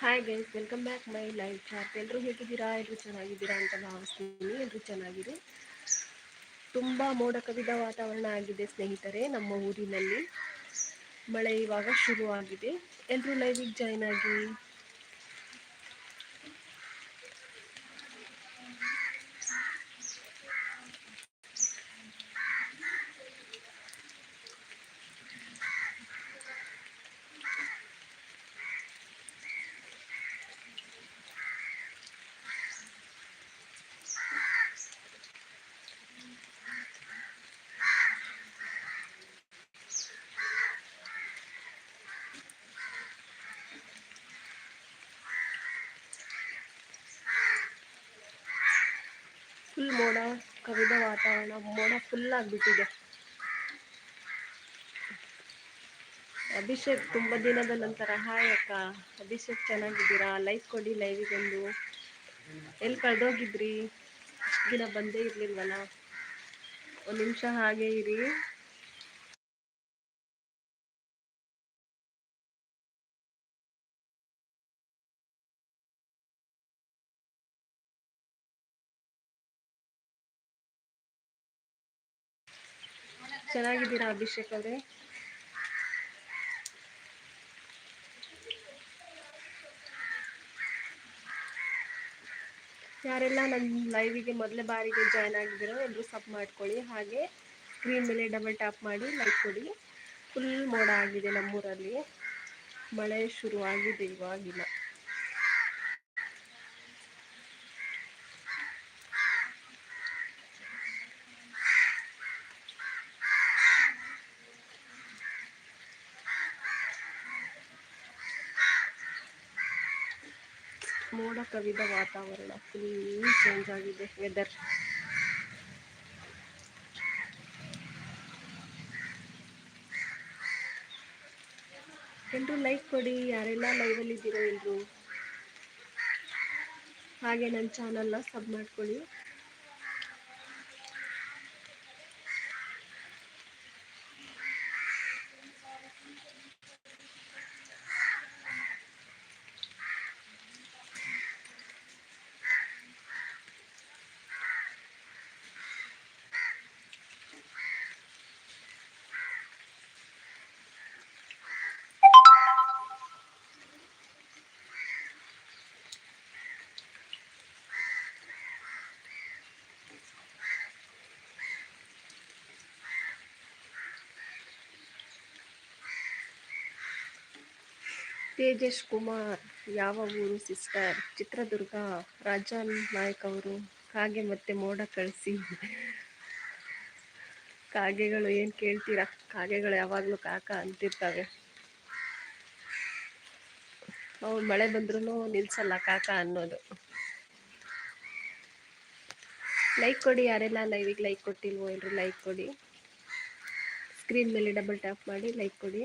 Hi guys welcome back my live chat ಎಲ್ಲರೂ ಹೇಗಿದ್ದೀರಾ? ಎಲ್ಲರೂ ಚೆನ್ನಾಗಿದ್ದೀರಾ ಅಂತ ಭಾವಿಸ್ತೀನಿ. ಎಲ್ಲರೂ ಚೆನ್ನಾಗಿದೆ ತುಂಬ ಮೋಡ ಕವಿದ ವಾತಾವರಣ ಆಗಿದೆ ಸ್ನೇಹಿತರೆ, ನಮ್ಮ ಊರಿನಲ್ಲಿ. ಮಳೆ ಇವಾಗ ಶುರುವಾಗಿದೆ. ಎಲ್ಲರೂ ಲೈವಿಗೆ ಜಾಯ್ನ್ ಆಗಿ. ಫುಲ್ ಮೋಡ, ಕವಿದ ವಾತಾವರಣ, ಮೋಡ ಫುಲ್ ಆಗಿಬಿಟ್ಟಿದೆ. ಅಭಿಷೇಕ್ ತುಂಬಾ ದಿನದ ನಂತರ, ಹಾಯ್ ಅಕ್ಕ, ಅಭಿಷೇಕ್ ಚೆನ್ನಾಗಿದ್ದೀರಾ? ಲೈಕ್ ಕೊಡಿ ಲೈವಿಗೊಂದು ಎಲ್ಲಿ ಕಳೆದೋಗಿದ್ರಿ? ಇಷ್ಟು ದಿನ ಬಂದೇ ಇರ್ಲಿಲ್ವಲ್ಲ? ಒಂದು ನಿಮಿಷ ಹಾಗೆ ಇರಿ. ಚೆನ್ನಾಗಿದ್ದೀರಾ ಅಭಿಷೇಕ್ ಅವರೇ? ಯಾರೆಲ್ಲ ನನ್ನ ಲೈವಿಗೆ ಮೊದಲೇ ಬಾರಿಗೆ ಜಾಯ್ನ್ ಆಗಿದ್ದೀರೋ ಎಲ್ಲರೂ ಸಬ್ ಮಾಡ್ಕೊಳ್ಳಿ. ಹಾಗೆ ಸ್ಕ್ರೀನ್ ಮೇಲೆ ಡಬಲ್ ಟ್ಯಾಪ್ ಮಾಡಿ ಲೈಕ್ ಕೊಡಿ. ಫುಲ್ ಮೋಡ ಆಗಿದೆ ನಮ್ಮೂರಲ್ಲಿ. ಮಳೆ ಶುರುವಾಗಿದೆ ಇವಾಗಿಲ್ಲ ಮೋಡ ಕವಿದ ವಾತಾವರಣ. ಫುಲ್ ಚೇಂಜ್ ಆಗಿದೆ ವೆದರ್ ಎಲ್ಲರೂ ಲೈಕ್ ಕೊಡಿ, ಯಾರೆಲ್ಲ ಲೈವಲ್ಲಿ ಇದ್ದೀರೋ ಎಲ್ಲರೂ ಹಾಗೆ ನನ್ನ ಚಾನಲ್ನ ಸಬ್ ಮಾಡ್ಕೊಳ್ಳಿ. ತೇಜಸ್ ಕುಮಾರ್ ಯಾವ ಊರು ಸಿಸ್ಟರ್? ಚಿತ್ರದುರ್ಗ, ರಾಜನ್ ನಾಯಕ್ ಅವರು. ಕಾಗೆ ಮತ್ತೆ ಮೋಡ ಕಳಿಸಿ. ಕಾಗೆಗಳು ಏನು ಕೇಳ್ತೀರಾ? ಕಾಗೆಗಳು ಯಾವಾಗಲೂ ಕಾಕ ಅಂತಿರ್ತವೆ. ಅವ್ರು ಮಳೆ ಬಂದ್ರೂ ನಿಲ್ಸಲ್ಲ ಕಾಕ ಅನ್ನೋದು. ಲೈಕ್ ಕೊಡಿ ಯಾರೆಲ್ಲ ಲೈವಿಗೆ ಲೈಕ್ ಕೊಟ್ಟಿಲ್ವೋ ಎಲ್ಲರೂ ಲೈಕ್ ಕೊಡಿ. ಸ್ಕ್ರೀನ್ ಮೇಲೆ ಡಬಲ್ ಟ್ಯಾಪ್ ಮಾಡಿ ಲೈಕ್ ಕೊಡಿ.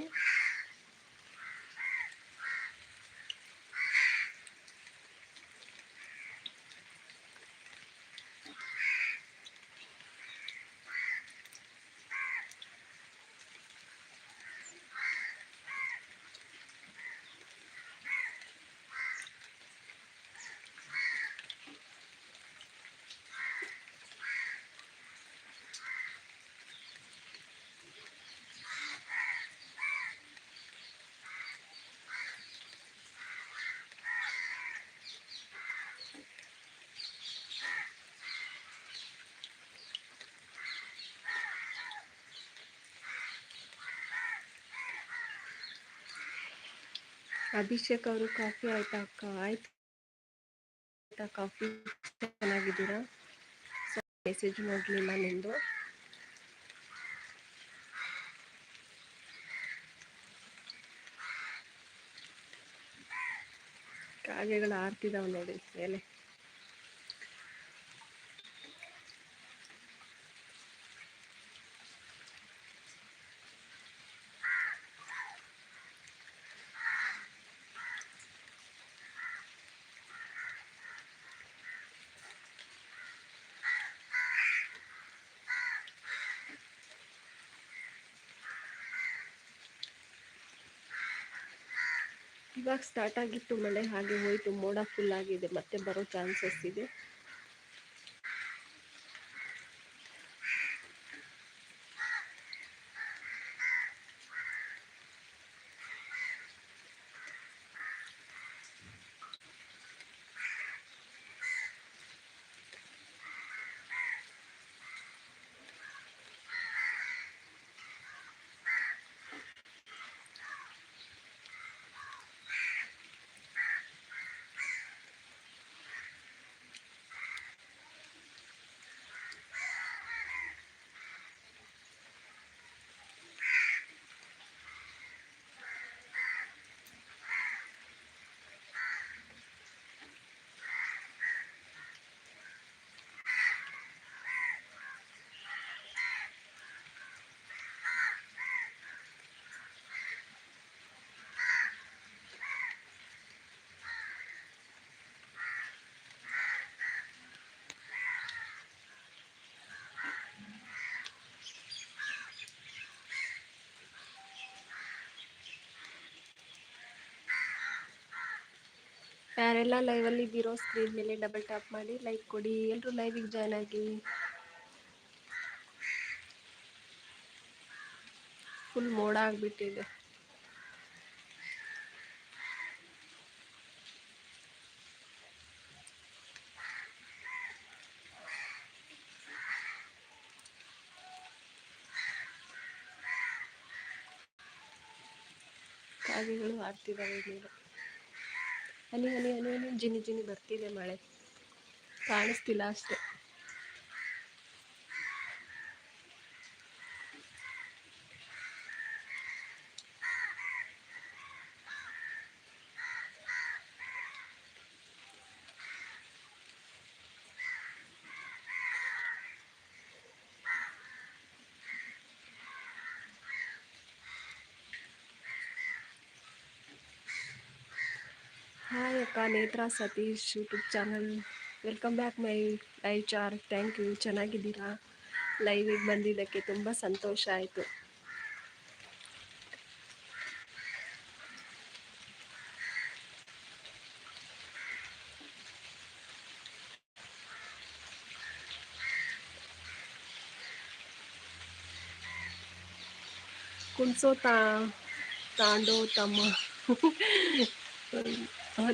ಅಭಿಷೇಕ್ ಅವರು ಕಾಫಿ ಆಯ್ತಾ ಅಕ್ಕ? ಆಯ್ತು ಕಾಫಿ? ಚೆನ್ನಾಗಿದ್ದೀರಾ? ಮೆಸೇಜ್ ನೋಡಲಿಲ್ಲ ನಿಂದು. ಕಾಗೆಗಳು ಆರ್ತಿದಾವ್ ನೋಡಿ ಮೇಲೆ ಇವಾಗ ಸ್ಟಾರ್ಟ್ ಆಗಿತ್ತು ಮಳೆ ಹಾಗೆ ಹೋಯಿತು ಮೋಡ ಫುಲ್ ಆಗಿದೆ ಮತ್ತೆ ಬರೋ ಚಾನ್ಸಸ್ ಇದೆ. ಯಾರೆಲ್ಲ ಲೈವಲ್ಲಿ ಇದ್ದೀರೋ ಸ್ಕ್ರೀನ್ ಮೇಲೆ ಡಬಲ್ ಟ್ಯಾಪ್ ಮಾಡಿ ಲೈಕ್ ಕೊಡಿ. ಎಲ್ಲರೂ ಲೈವಿಗೆ ಜಾಯ್ನ್ ಆಗಿ. ಫುಲ್ ಮೋಡ ಆಗಿಬಿಟ್ಟಿದೆ. ಕಾಗೆಗಳು ಆಡ್ತಿದ್ದಾವೆ ಮೇಲೆ. ಹನಿ ಅಲ್ಲಿ ಹನಿ ಹನಿ ಜಿನಿ ಜಿನಿ ಬರ್ತಿದೆ ಮಳೆ. ಕಾಣಿಸ್ತಿಲ್ಲ ಅಷ್ಟೇ ಹಾಯ್ ಅಕ್ಕ Netra Satish YouTube channel welcome back my live chat thank you ಚೆನ್ನಾಗಿದ್ದೀರಾ ಲೈವಿಗೆ ಬಂದಿದ್ದಕ್ಕೆ ತುಂಬ ಸಂತೋಷ ಆಯಿತು ಕುಣ್ಸೋ ತಾ ತಾಂಡೋ ತಮ್ಮ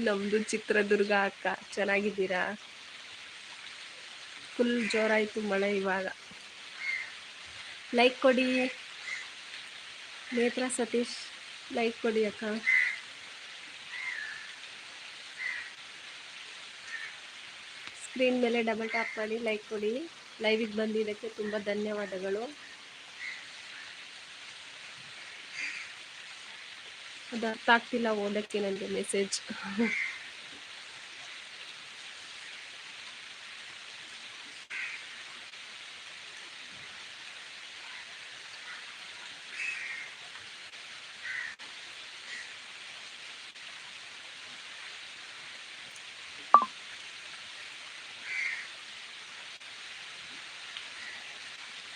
ನಮ್ಮದು ಚಿತ್ರದುರ್ಗ ಅಕ್ಕ. ಚೆನ್ನಾಗಿದ್ದೀರಾ? ಫುಲ್ ಜೋರಾಯಿತು ಮಳೆ ಇವಾಗ. ಲೈಕ್ ಕೊಡಿ. ನೇತ್ರ ಸತೀಶ್ ಲೈಕ್ ಕೊಡಿ ಅಕ್ಕ. ಸ್ಕ್ರೀನ್ ಮೇಲೆ ಡಬಲ್ ಟ್ಯಾಪ್ ಮಾಡಿ ಲೈಕ್ ಕೊಡಿ. ಲೈವಿಗೆ ಬಂದಿದ್ದಕ್ಕೆ ತುಂಬ ಧನ್ಯವಾದಗಳು. ಅದು ಅರ್ಥ ಆಗ್ತಿಲ್ಲ ಓದಕ್ಕೆ ನನಗೆ ಮೆಸೇಜ್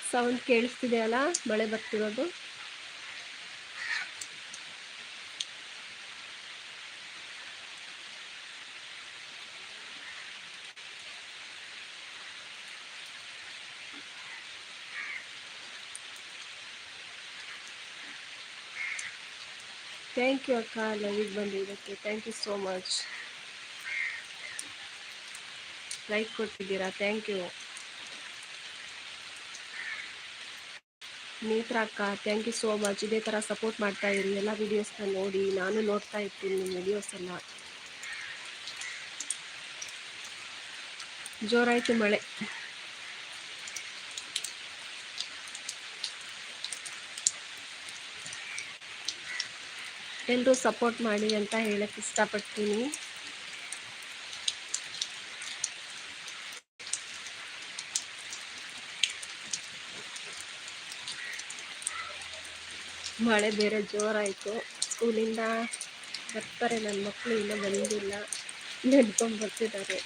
ಸೌಂಡ್ ಕೇಳಿಸ್ತಿದೆಯಲ್ಲ? ಮಳೆ ಬರ್ತಿರೋದು? ಥ್ಯಾಂಕ್ ಯು ಅಕ್ಕ ಲೈವಿಗೆ ಬಂದಿದ್ದಕ್ಕೆ thank you so much like ಕೊಟ್ಟಿದ್ದೀರಾ ಥ್ಯಾಂಕ್ ಯು ನೇತ್ರ ಅಕ್ಕ ಥ್ಯಾಂಕ್ ಯು ಸೋ ಮಚ್ ಇದೇ ಥರ ಸಪೋರ್ಟ್ ಮಾಡ್ತಾ ಇರಿ. ಎಲ್ಲ ವೀಡಿಯೋಸ್ನ ನೋಡಿ. ನಾನು ನೋಡ್ತಾ ಇರ್ತೀನಿ ನಿಮ್ಮ ವಿಡಿಯೋಸ್ ಎಲ್ಲ. ಜೋರಾಯಿತು ಮಳೆ. ಎಲ್ಲರೂ ಸಪೋರ್ಟ್ ಮಾಡಿ ಅಂತ ಹೇಳಕ್ಕೆ ಇಷ್ಟಪಡ್ತೀನಿ. ಮಳೆ ಬೇರೆ ಜೋರಾಯಿತು. ಸ್ಕೂಲಿಂದ ಬರ್ತಾರೆ ನನ್ನ ಮಕ್ಕಳು ಇನ್ನೂ ಬಂದಿಲ್ಲ. ನೆಡ್ಕೊಂಡು ಬರ್ತಿದ್ದಾರೆ.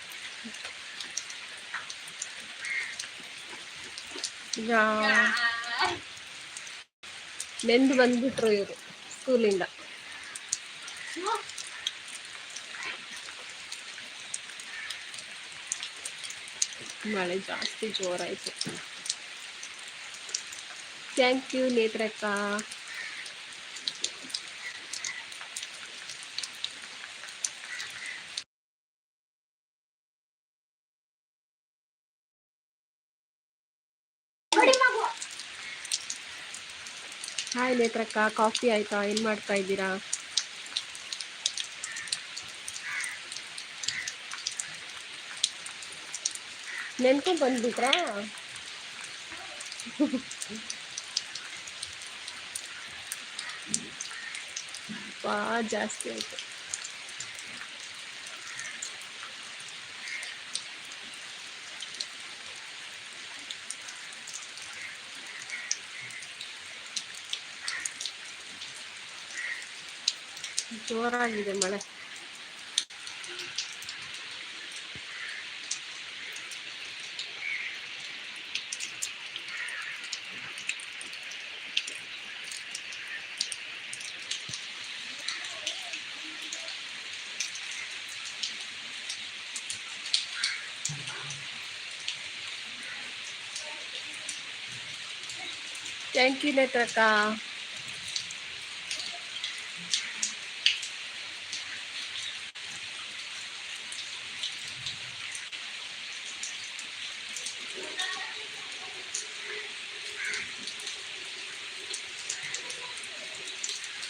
ಈಗ ನೆಂದು ಬಂದ್ಬಿಟ್ರು ಇವರು ಸ್ಕೂಲಿಂದ. ಮಳೆ ಜಾಸ್ತಿ ಜೋರಾಯಿತು ಥ್ಯಾಂಕ್ ಯು ನೇತ್ರಕ್ಕ ಹಾಯ್ ನೇತ್ರಕ್ಕ ಕಾಫಿ ಆಯ್ತಾ? ಏನ್ ಮಾಡ್ತಾ ಇದ್ದೀರಾ? ನೆನ್ಕೊಂಡ್ ಬಂದ್ಬಿಟ್ರಾ ಬಾ ಜಾಸ್ತಿ ಆಯ್ತು ಜೋರಾಗಿದೆ ಮಳೆ ಥ್ಯಾಂಕ್ ಯು ನೇತ್ರಕ್ಕ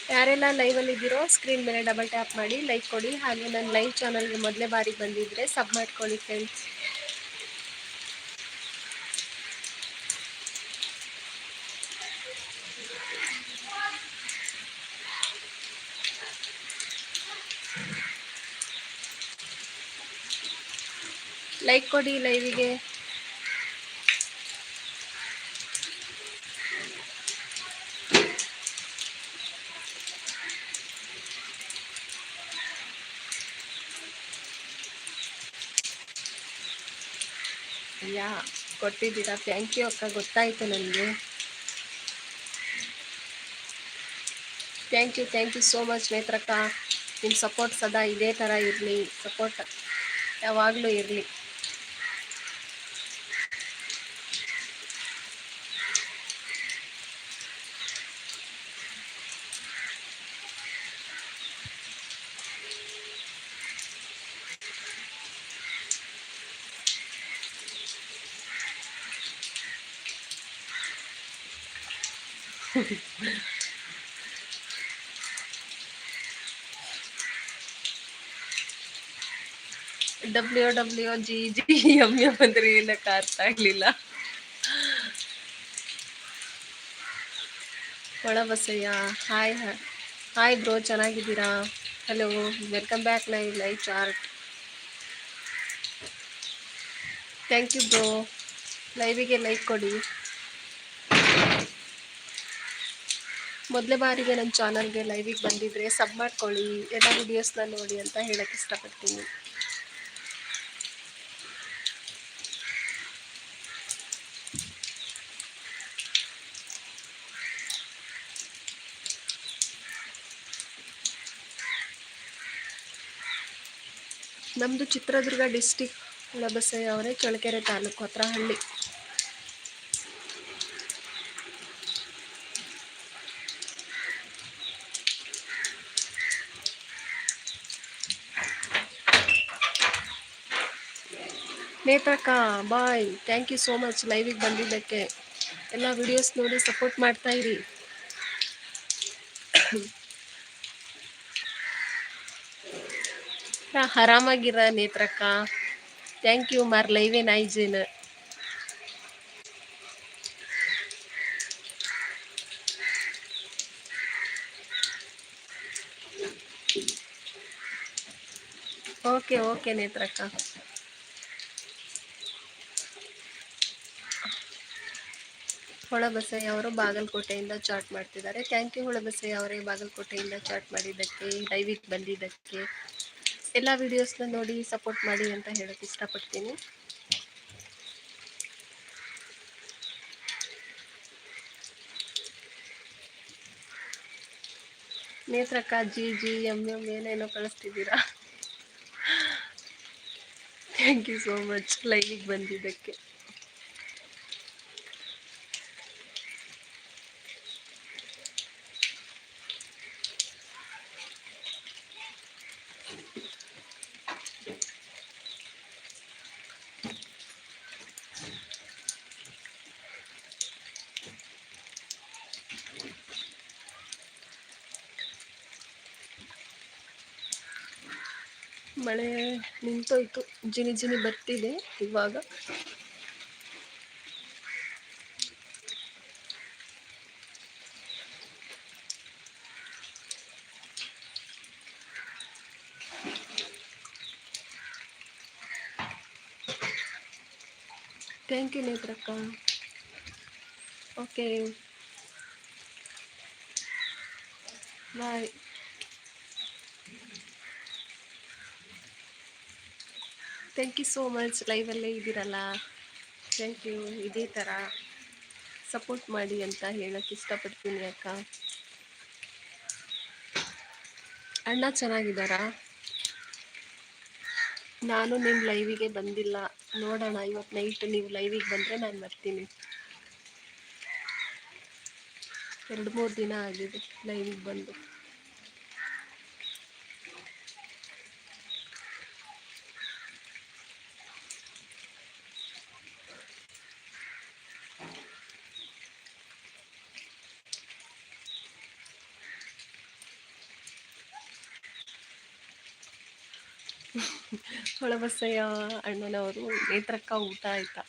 ಯಾರೆಲ್ಲ ಲೈವಲ್ಲಿ ಇದ್ದೀರೋ ಸ್ಕ್ರೀನ್ ಮೇಲೆ ಡಬಲ್ ಟ್ಯಾಪ್ ಮಾಡಿ ಲೈಕ್ ಕೊಡಿ. ಹಾಗೆ ನನ್ನ ಲೈವ್ ಚಾನಲ್ಗೆ ಮೊದಲೇ ಬಾರಿ ಬಂದಿದ್ದರೆ ಸಬ್ ಮಾಡ್ಕೊಳ್ಳಿ ಫ್ರೆಂಡ್ಸ್ ಲೈಕ್ ಕೊಡಿ ಲೈವಿಗೆ ಯಾ ಕೊಟ್ಟಿದ್ದೀರಾ? ಥ್ಯಾಂಕ್ ಯು ಅಕ್ಕ, ಗೊತ್ತಾಯಿತು ನನಗೆ. Thank you thank you so much ನೇತ್ರಕ್ಕ. ನಿಮ್ಮ ಸಪೋರ್ಟ್ ಸದಾ ಇದೇ ಥರ ಇರಲಿ. ಸಪೋರ್ಟ್ ಯಾವಾಗಲೂ ಇರಲಿ. W W G G M M ಅಂದ್ರೆ ಏನಕ್ಕೆ ಅರ್ಥ ಆಗ್ಲಿಲ್ಲ. ಒಳ ಬಸಯ್ಯ, ಹಾಯ್ ಹಾಯ್ ಬ್ರೋ, ಚೆನ್ನಾಗಿದ್ದೀರಾ? Hello welcome back live live chat thank you bro ಲೈವಿಗೆ like ಕೊಡಿ. ಮೊದಲೇ ಬಾರಿಗೆ ನನ್ನ ಚಾನಲ್ಗೆ ಲೈವಿಗೆ ಬಂದಿದ್ರೆ ಸಬ್ ಮಾಡ್ಕೊಳ್ಳಿ, ಎಲ್ಲ ವಿಡಿಯೋಸ್ನ ನೋಡಿ ಅಂತ ಹೇಳಕ್ಕೆ ಇಷ್ಟಪಡ್ತೀನಿ. ನಮ್ಮದು ಚಿತ್ರದುರ್ಗ ಡಿಸ್ಟಿಕ್ ಹುಳಬಸಯ್ಯ ಅವರೇ, ಚಳ್ಳಕೆರೆ ತಾಲೂಕು ಹತ್ರ ಹಳ್ಳಿ. ನೇತ್ರಕ್ಕ bye. Thank you so much ಲೈವಿಗೆ ಬಂದಿದ್ದಕ್ಕೆ. ಎಲ್ಲ ವಿಡಿಯೋಸ್ ನೋಡಿ ಸಪೋರ್ಟ್ ಮಾಡ್ತಾ ಇರಿ. ಆರಾಮಾಗಿರ ನೇತ್ರಕ್ಕ? ಥ್ಯಾಂಕ್ ಯು ಮಾರ್ ಲೈವೇ ನೈಜೇನ್ ಓಕೆ ಓಕೆ ನೇತ್ರಕ್ಕ. ಹೊಳಬಸಯ್ಯ ಅವರು ಬಾಗಲಕೋಟೆಯಿಂದ ಚಾಟ್ ಮಾಡ್ತಿದ್ದಾರೆ. ಥ್ಯಾಂಕ್ ಯು ಹೊಳಬಸಯ್ಯ ಅವರೇ ಬಾಗಲಕೋಟೆಯಿಂದ ಚಾಟ್ ಮಾಡಿದ್ದಕ್ಕೆ ಲೈವಿಗೆ ಬಂದಿದ್ದಕ್ಕೆ. ಎಲ್ಲ ವಿಡಿಯೋಸ್ನ ನೋಡಿ ಸಪೋರ್ಟ್ ಮಾಡಿ ಅಂತ ಹೇಳಕ್ಕೆ ಇಷ್ಟಪಡ್ತೀನಿ. ನೇತ್ರಕ್ಕ ಜಿ ಜಿ ಎಂ ಎಂ ಏನೇನೋ ಕಳಿಸ್ತಿದ್ದೀರಾ? ಥ್ಯಾಂಕ್ ಯು ಸೋ ಮಚ್ ಲೈವಿಗೆ ಬಂದಿದ್ದಕ್ಕೆ. ಮಳೆ ನಿಂತೋಯ್ತು. ಜಿನಿ ಜಿನಿ ಬರ್ತಿದೆ ಇವಾಗ. Thank you ನೇತ್ರಕ್ಕ. Okay bye thank you so much ಲೈವಲ್ಲೇ ಇದ್ದೀರಲ್ಲ. ಥ್ಯಾಂಕ್ ಯು ಇದೇ ಥರ ಸಪೋರ್ಟ್ ಮಾಡಿ ಅಂತ ಹೇಳಕ್ಕೆ ಇಷ್ಟಪಡ್ತೀನಿ ಅಕ್ಕ. ಅಣ್ಣ ಚೆನ್ನಾಗಿದ್ದಾರಾ? ನಾನು ನಿಮ್ಮ ಲೈವಿಗೆ ಬಂದಿಲ್ಲ. ನೋಡೋಣ ಇವತ್ತು ನೈಟ್ ನೀವು ಲೈವಿಗೆ ಬಂದರೆ ನಾನು ಬರ್ತೀನಿ. ಎರಡು ಮೂರು ದಿನ ಆಗಿದೆ ಲೈವಿಗೆ ಬಂದು. ಹೊಳಬಸಯ್ಯ ಅಣ್ಣನವರು ನೇತ್ರಕ್ಕ ಊಟ ಆಯ್ತಾ?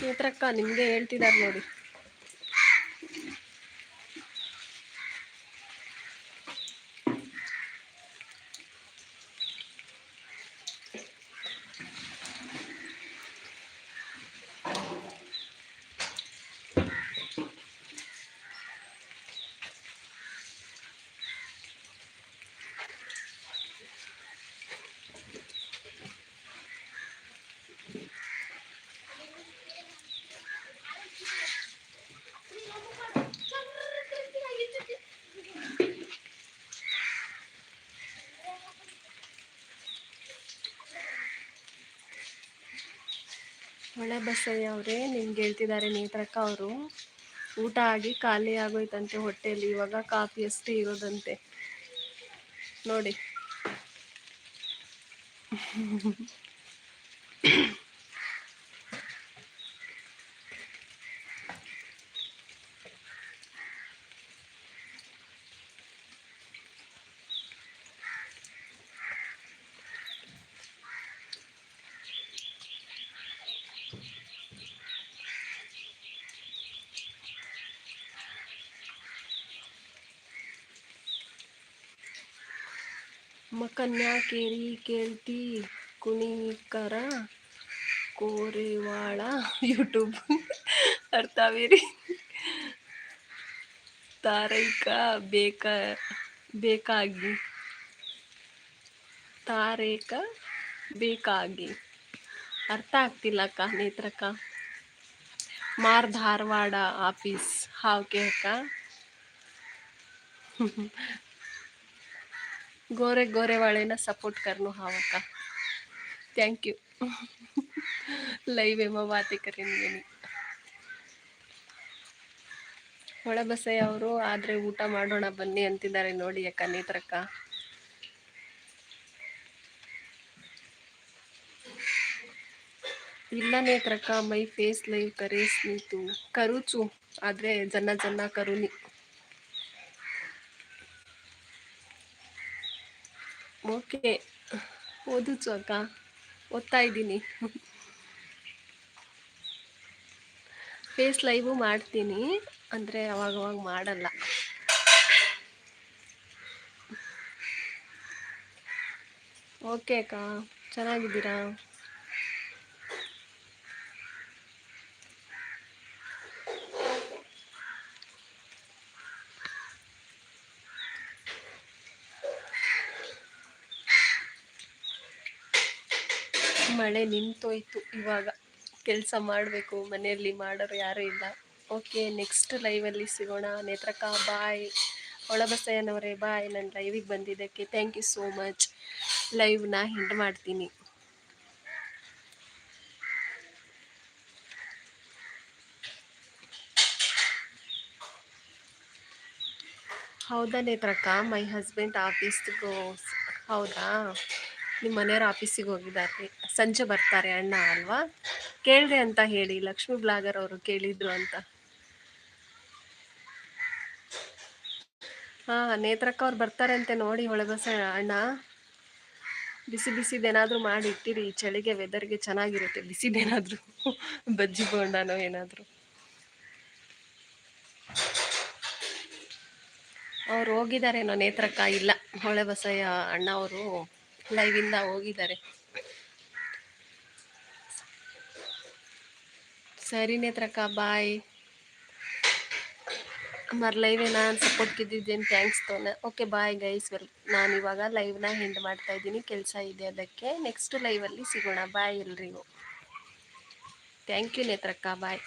ನೇತ್ರಕ್ಕ ನಿಮ್ಗೆ ಹೇಳ್ತಿದ್ದಾರೆ ನೋಡಿ. ಒಳ್ಳೆ ಬಸಯ್ಯ ಅವರೇ, ನಿಮ್ಗೆ ಹೇಳ್ತಿದ್ದಾರೆ ನೇತ್ರಕ್ಕ ಅವರು. ಊಟ ಆಗಿ ಖಾಲಿ ಆಗೋಯ್ತಂತೆ ಹೊಟ್ಟೆಯಲ್ಲಿ ಇವಾಗ ಕಾಫಿ ಅಷ್ಟೇ ಇರೋದಂತೆ. ನೋಡಿ. ಮಕನ್ಯಾ ಕೇರಿ ಕೇಳ್ತಿ ಕುಣಿಕರ ಕೋರೆವಾಳ ಯೂಟ್ಯೂಬ್ ಅರ್ಥವೇರಿ ತಾರೈಕ ಬೇಕ ಬೇಕಾಗಿ ತಾರೇಕ ಬೇಕಾಗಿ ಅರ್ಥ ಆಗ್ತಿಲ್ಲ ಅಕ್ಕ ನೇತ್ರಕ್ಕ ಮಾರ್ ಧಾರವಾಡ ಆಫೀಸ್ ಹಾವ್ಕೆ ಅಕ್ಕ गोरे गोरे वाले ना सपोर्ट कर लो हाँ का ಥ್ಯಾಂಕ್ ಯು ಲೈವ್ ಏನೋ ಬಾತಿ ಕರೀನಿ ಒಳಬಸಯ್ಯ ಅವರು ಆದರೆ ಊಟ ಮಾಡೋಣ ಬನ್ನಿ ಅಂತಿದ್ದಾರೆ ನೋಡಿ ಅಕ್ಕ ನೇತ್ರಕ್ಕ ಇಲ್ಲ ನೇತ್ರಕ್ಕ ಮೈ ಫೇಸ್ ಲೈವ್ ಕರೇಸ್ ನೀತು ಕರುಚು ಆದರೆ ಜನ ಜನ ಕರುನಿ ಓಕೆ. ಓದಿಸು ಅಕ್ಕ ಓದ್ತಾ ಇದ್ದೀನಿ. ಫೇಸ್ ಲೈವು ಮಾಡ್ತೀನಿ. ಅಂದರೆ ಅವಾಗವಾಗ ಅವಾಗ ಮಾಡಲ್ಲ. ಓಕೆ ಅಕ್ಕ. ಚೆನ್ನಾಗಿದ್ದೀರಾ? ಮಳೆ ನಿಂತೋಯ್ತು. ಇವಾಗ ಕೆಲಸ ಮಾಡಬೇಕು, ಮನೆಯಲ್ಲಿ ಮಾಡೋರು ಯಾರೂ ಇಲ್ಲ. ಓಕೆ ನೆಕ್ಸ್ಟ್ ಲೈವಲ್ಲಿ ಸಿಗೋಣ. ನೇತ್ರಕ ಬಾಯ್ ಒಳಬಸಯ್ಯನವರೇ ಬಾಯ್ ನನ್ನ ಲೈವಿಗೆ ಬಂದಿದ್ದಕ್ಕೆ ಥ್ಯಾಂಕ್ ಯು ಸೋ ಮಚ್ ಲೈವ್ನ ಹಿಂಡ್ ಮಾಡ್ತೀನಿ. ಹೌದಾ ನೇತ್ರಕ್ಕ ಮೈ ಹಸ್ಬೆಂಡ್ ಆಫೀಸ್ಗೋ ಹೌದಾ? ನಿಮ್ಮ ಮನೆಯವ್ರ ಆಫೀಸಿಗೆ ಹೋಗಿದ್ದಾರೆ. ಸಂಜೆ ಬರ್ತಾರೆ ಅಣ್ಣ ಅಲ್ವಾ? ಕೇಳಿದೆ ಅಂತ ಹೇಳಿ, ಲಕ್ಷ್ಮಿ ಬ್ಲಾಗರ್ ಅವರು ಕೇಳಿದ್ರು ಅಂತ. ಹಾ, ನೇತ್ರಕ್ಕ ಅವ್ರು ಬರ್ತಾರೆ ಅಂತ ನೋಡಿ ಹೊಳೆಬಸ ಅಣ್ಣ. ಬಿಸಿ ಬಿಸಿದೇನಾದ್ರೂ ಮಾಡಿ ಇಟ್ಟಿರಿ ಚಳಿಗೆ ವೆದರ್ಗೆ ಚೆನ್ನಾಗಿರುತ್ತೆ. ಬಿಸಿದೇನಾದ್ರೂ, ಬಜ್ಜಿ ಬೋಂಡನೋ ಏನಾದ್ರು. ಅವ್ರು ಹೋಗಿದಾರೇನೋ ನೇತ್ರಕ್ಕ? ಇಲ್ಲ ಹೊಳೆ ಬಸಯ್ಯ ಅಣ್ಣ ಅವರು. ಲೈವಿಂದ ಹೋಗಿದ್ದಾರೆ. ಸರಿ ನೇತ್ರಕ್ಕ ಬಾಯ್ ಮರ್ ಲೈವ್ ನಾನು ಸಪೋರ್ಟ್ ಕಿದ್ದಿದ್ದೀನಿ ಥ್ಯಾಂಕ್ಸ್ ತೋನ. ಓಕೆ ಬಾಯ್ ಗೈಸ್ ವೆಲ್, ನಾನು ಇವಾಗ ಲೈವ್ನ ಹೆಂಡ್ ಮಾಡ್ತಾ ಇದ್ದೀನಿ. ಕೆಲಸ ಇದೆ ಅದಕ್ಕೆ. ನೆಕ್ಸ್ಟ್ ಲೈವಲ್ಲಿ ಸಿಗೋಣ. ಬಾಯ್ ಎಲ್ರಿಗೂ. Thank you ನೇತ್ರಕ್ಕ bye